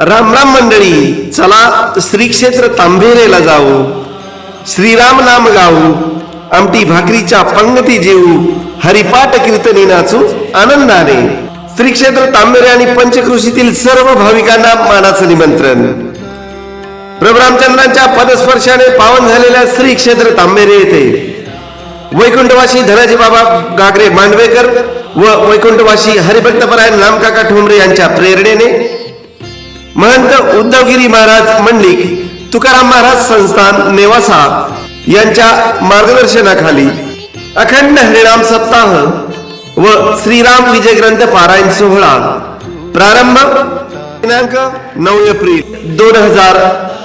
राम राम मंडळी चला श्री क्षेत्र तांबेरेला जाऊ. श्रीराम नाम गाऊ. आमटी भाकरीच्या पंगती जेऊ. हरिपाठ कीर्तनी नाचू आनंदाने. श्री क्षेत्र तांबेरे आणि पंचकृषीतील सर्व भाविकांना मानाचं निमंत्रण. प्रभू रामचंद्रांच्या पदस्पर्शाने पावन झालेल्या श्री क्षेत्र तांबेरे येथे. वैकुंठवासी धनाजी बाबा गागरे मांडवेकर व वैकुंठवासी हरिभक्तपरायण रामकाका ठोंबरे यांच्या प्रेरणेने महंत उद्धवगिरी महाराज मंडलिक तुकाराम महाराज संस्थान नेवासा यांच्या मार्गदर्शनाखाली अखंड हरिणाम सप्ताह व श्रीराम विजय ग्रंथ पारायण सोहळा प्रारंभ दिनांक नऊ एप्रिल दोन हजार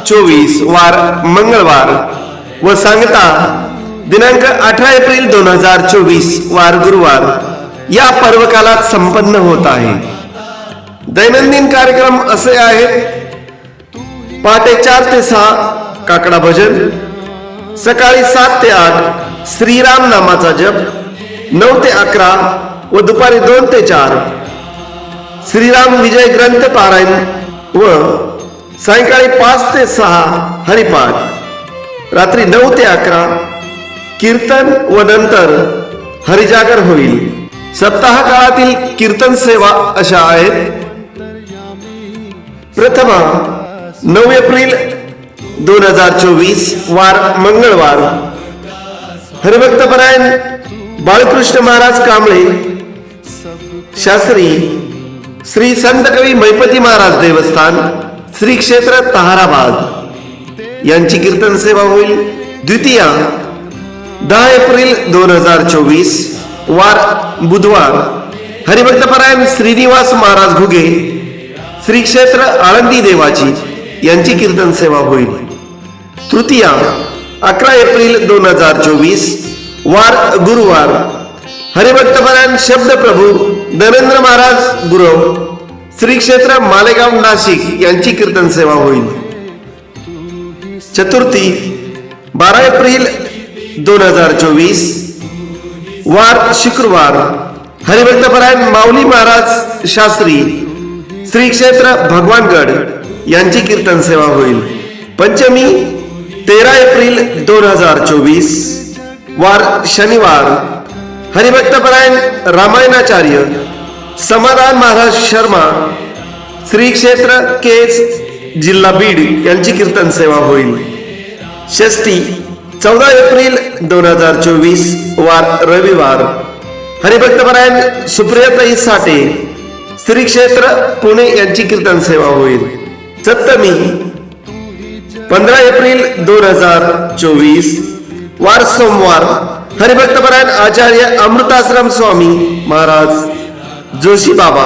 चोवीस वार मंगळवार व सांगता दिनांक अठरा एप्रिल दोन हजार चोवीस वार गुरुवार. या पर्वकालात संपन्न होत आहे. दैनंदिन कार्यक्रम असे आहेत. पहाटे चार ते सहा काकडा भजन. सकाळी सात ते आठ श्रीराम नामाचा जप. नऊ ते अकरा व दुपारी दोन ते चार श्रीराम विजय ग्रंथ पारायण व सायंकाळी पाच ते सहा हरिपाठ. रात्री नऊ ते अकरा कीर्तन व नंतर हरिजागर होईल. सप्ताह काळातील कीर्तन सेवा अशा आहेत. प्रथमा नऊ एप्रिल दोन हजार चोवीस वार मंगळवार. हरिभक्तपरायण बाळकृष्ण महाराज कांबळे शास्त्री श्री संत कवी मैपती महाराज देवस्थान श्री क्षेत्र तहाराबाद. यांची कीर्तन सेवा होईल. द्वितीया दहा एप्रिल दोन हजार चोवीस वार बुधवार. हरिभक्तपरायण श्रीनिवास महाराज घुगे श्री क्षेत्र आळंदी देवाची यांची कीर्तन सेवा होईल. तृतीया अकरा एप्रिल दोन हजार चोवीस वार गुरुवार. हरिभक्तपरायण शब्द प्रभू नरेंद्र महाराज गुरव श्री क्षेत्र मालेगाव नाशिक यांची कीर्तन सेवा होईल. चतुर्थी बारा एप्रिल दोन हजार चोवीस वार शुक्रवार. हरिभक्तपरायण माऊली महाराज शास्त्री श्री क्षेत्र भगवानगड यांची कीर्तन सेवा होईल. पंचमी तेरा एप्रिल दोन हजार चोवीस वार शनिवार. हरिभक्तपरायण रामायणाचार्य समाधान महाराज शर्मा श्री क्षेत्र केस जिल्हा बीड यांची कीर्तन सेवा होईल. षष्टी चौदा एप्रिल दोन हजार चोवीस वार रविवार. हरिभक्तपरायण सुप्रियाताई साठे श्री क्षेत्र पुणे यांची कीर्तन सेवा होईल. सप्तमी पंधरा एप्रिल दोन हजार चोवीस वार सोमवार. हरिभक्तपरायण आचार्य अमृताश्रम स्वामी महाराज जोशी बाबा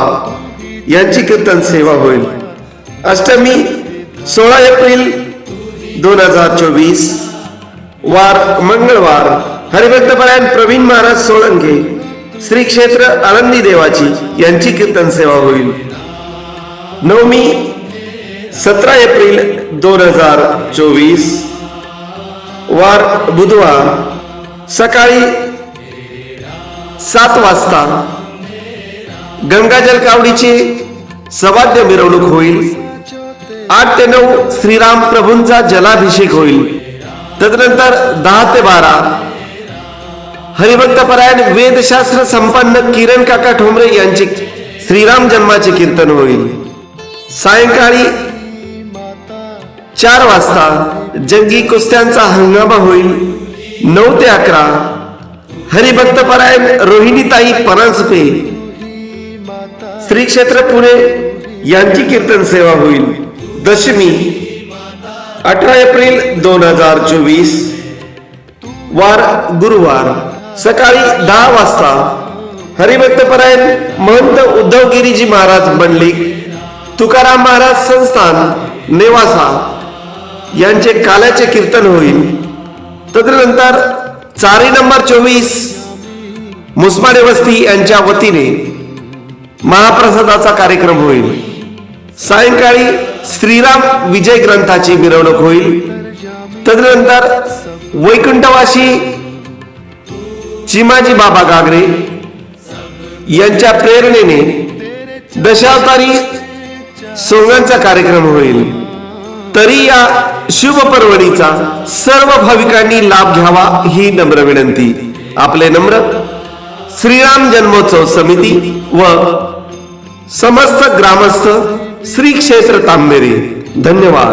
यांची कीर्तन सेवा होईल. अष्टमी सोळा एप्रिल दोन हजार चोवीस वार मंगळवार. हरिभक्तपरायण प्रवीण महाराज सोळंके श्री क्षेत्र आनंदी देवाची यांची कीर्तन सेवा होईल. नवमी सतरा एप्रिल दोन हजार चोवीस. वार बुधवार सकाळी सात वाजता गंगाजल कावडीची सवाद्य मिरवणूक होईल. आठ ते नऊ श्रीराम प्रभूंचा जलाभिषेक होईल. तदनंतर दहा ते बारा हरिभक्तपरायण वेदशास्त्र संपन्न किरण काका ठोंबरे यांचे श्रीराम जन्माचे कीर्तन होईल. सायंकाळी चार वाजता जंगी कुस्त्यांचा हंगामा होईल. नऊ ते अकरा हरिभक्तपरायण रोहिणीताई परांजपे श्री क्षेत्र पुणे यांची कीर्तन सेवा होईल. दशमी अठरा एप्रिल दोन हजार चोवीस वार गुरुवार. सकाळी दहा वाजता हरिभक्तपरायण महंत उद्धवगिरीजी महाराज मंडलिक तुकाराम महाराज संस्थान नेवासा यांचे काल्याचे कीर्तन होईल. तदनंतर चारी नंबर चोवीस मुसमाडे वस्ती यांच्या वतीने महाप्रसादाचा कार्यक्रम होईल. सायंकाळी श्रीराम विजय ग्रंथाची मिरवणूक होईल. तदनंतर वैकुंठवासी चिमाजी बाबा गागरे यांच्या प्रेरणेने दशावतारी सोंगांचा कार्यक्रम होईल. तरी या शुभ पर्वणीचा सर्व भाविकांनी लाभ घ्यावा ही नम्र विनंती. आपले नम्र श्रीराम जन्मोत्सव समिती व समस्त ग्रामस्थ श्री क्षेत्र तांबेरे. धन्यवाद.